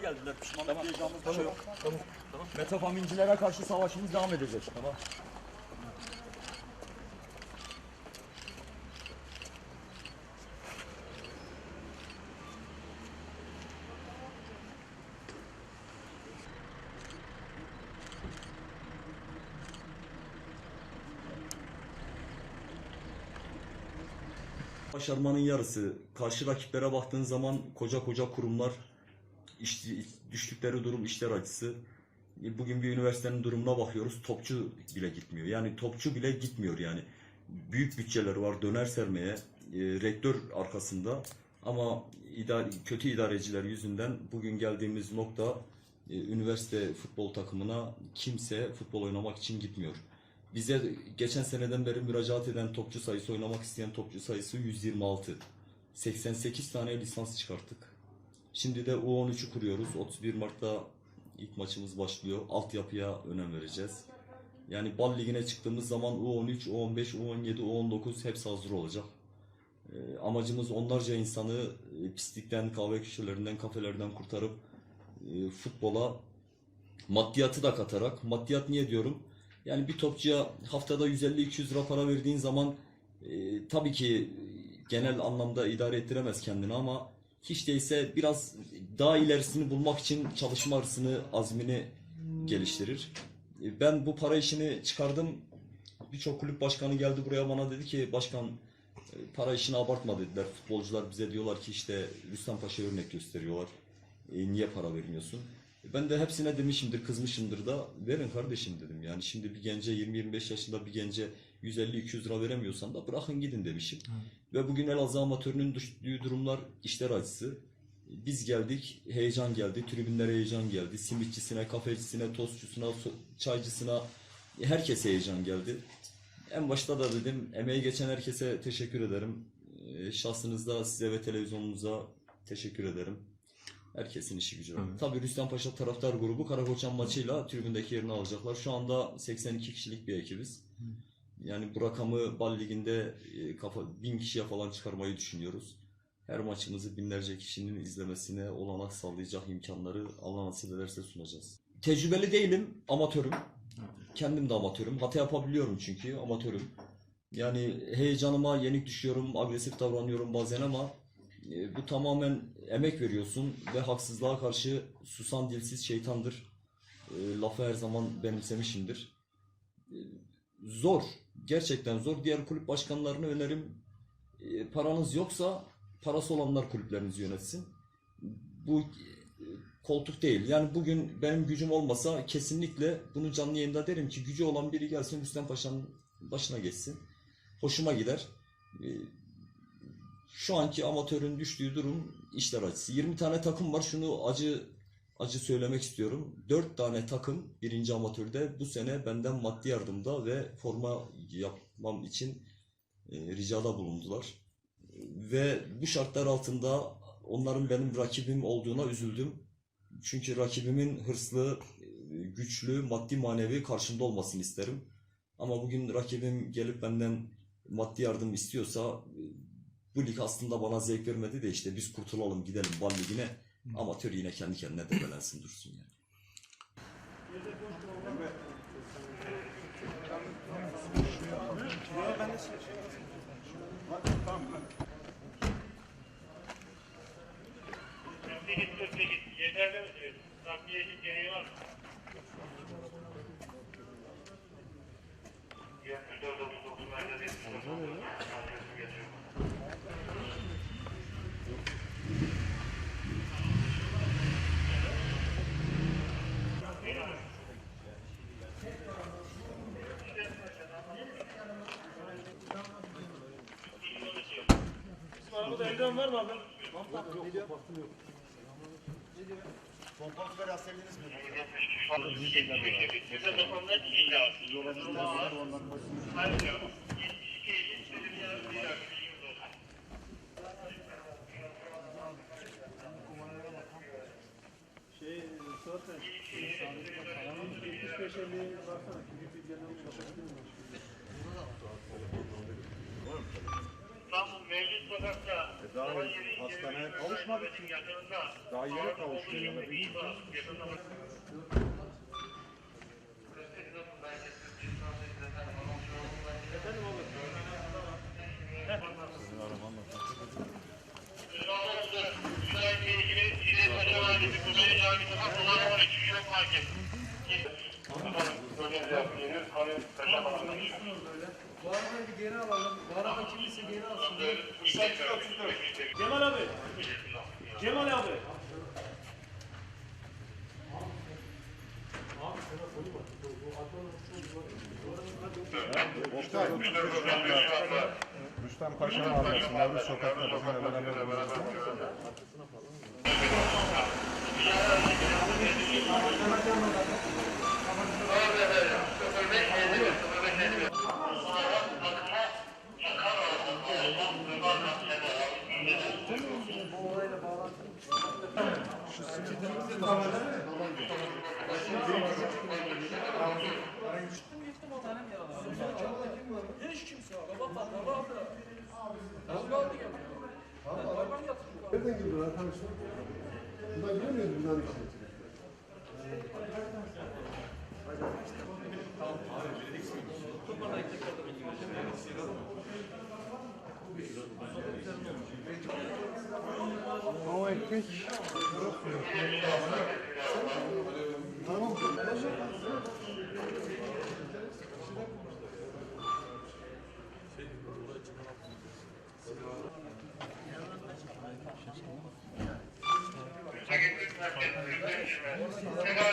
geldiler. Pişmanlık diyeceğimiz bir şey yok. Tamam. Tamam. Metafamincilere karşı savaşımız devam edecek. Tamam. Başarmanın yarısı. Karşı rakiplere baktığın zaman koca koca kurumlar, iş, düştükleri durum işler acısı. E, Bugün bir üniversitenin durumuna bakıyoruz. Topçu bile gitmiyor. Yani topçu bile gitmiyor yani. Büyük bütçeleri var döner sermeye. e, rektör arkasında. Ama idare, kötü idareciler yüzünden bugün geldiğimiz nokta e, üniversite futbol takımına kimse futbol oynamak için gitmiyor. Bize geçen seneden beri müracaat eden topçu sayısı, oynamak isteyen topçu sayısı 126. 88 tane lisans çıkarttık. Şimdi de U13'ü kuruyoruz. 31 Mart'ta ilk maçımız başlıyor. Altyapıya önem vereceğiz. Yani bal ligine çıktığımız zaman U13, U15, U17, U19 hepsi hazır olacak. Ee, amacımız onlarca insanı e, pislikten, kahve köşelerinden, kafelerden kurtarıp e, futbola maddiyatı da katarak, maddiyat niye diyorum? Yani bir topçuya haftada 150-200 lira para verdiğin zaman e, tabii ki genel anlamda idare ettiremez kendini ama hiç değilse biraz daha ilerisini bulmak için çalışma hırsını, azmini geliştirir. E, Ben bu para işini çıkardım. Birçok kulüp başkanı geldi buraya bana dedi ki başkan e, para işini abartma dediler. Futbolcular bize diyorlar ki işte Rüstem Paşa örnek gösteriyorlar. E, niye para vermiyorsun? E, Ben de hepsine demişimdir, kızmışımdır da verin kardeşim dedim. Yani şimdi bir gence 20-25 yaşında bir gence 150-200 lira veremiyorsan da bırakın gidin demişim. Ve bugün Elazığ amatörünün düştüğü durumlar işler acısı. Biz geldik, heyecan geldi, tribünlere heyecan geldi. Simitçisine, kafecisine, tostçusuna, çaycısına herkese heyecan geldi. En başta da dedim, emeği geçen herkese teşekkür ederim. Ee, Şahsınızda size ve televizyonunuza teşekkür ederim. Herkesin işi gücü var. Tabii Rüstem Paşa taraftar grubu Karakoçan maçıyla tribündeki yerini alacaklar. Şu anda 82 kişilik bir ekibiz. Yani bu rakamı Bal Ligi'nde e, kafa, bin kişiye falan çıkarmayı düşünüyoruz. Her maçımızı binlerce kişinin izlemesine olanak sağlayacak imkanları Allah nasip ederse sunacağız. Tecrübeli değilim, amatörüm. Kendim de amatörüm. Hata yapabiliyorum çünkü amatörüm. Yani heyecanıma yenik düşüyorum, agresif davranıyorum bazen ama e, bu tamamen emek veriyorsun ve haksızlığa karşı susan dilsiz şeytandır. E, lafı her zaman benimsemişimdir. E, zor. Gerçekten zor. Diğer kulüp başkanlarına önerim e, paranız yoksa parası olanlar kulüplerinizi yönetsin. Bu e, koltuk değil. Yani bugün benim gücüm olmasa kesinlikle bunu canlı yayında derim ki gücü olan biri gelsin Rüstem Paşa'nın başına geçsin. Hoşuma gider. E, Şu anki amatörün düştüğü durum işler acısı. 20 tane takım var. Şunu acı acı söylemek istiyorum. 4 tane takım birinci amatörde bu sene benden maddi yardımda ve forma yapmam için e, ricada bulundular. Ve bu şartlar altında onların benim rakibim olduğuna üzüldüm. Çünkü rakibimin hırslı, e, güçlü, maddi manevi karşımda olmasını isterim. Ama bugün rakibim gelip benden maddi yardım istiyorsa e, bu lig aslında bana zevk vermedi de işte biz kurtulalım gidelim Bal Ligi'ne. Amatör yine kendi kendine debelensin dursun yani. Git, git. Yeterli mi diyorsun? Takviye için gereği var mı? 74 39 merkez 74 Adresi geçiyorum. Arabada eldiven var mı abi? Pompa biber asabildiniz mi? Size dokunma değil ya. Hayır ya. 72 istedim ya. Bir dakika. Şey, zaten adamın 75 50 baksana küçük bir genel İstanbul Mevlüt Sokak'ta daha hastaneye kavuşmadık ki. Yakınında. Daha yeni Ağır kavuşuyor olduğu ya, gibi bir var. Yakında. Müsait ilgili İzmir Paşa Valisi Kuzey Camii Sokak Dolar 13 Şok Market. Bu arabayı bir geri alalım. Bu araba kimse geri alsın. Cemal abi. Cemal abi. Rüstem Paşa'nın adresi Nevruz Sokak'ta bizimle beraber bulunuyoruz. Nereden girdin arkadaşlar? Buradan giremiyor musun bunların içine? O ekmek. Tamam. Tekrar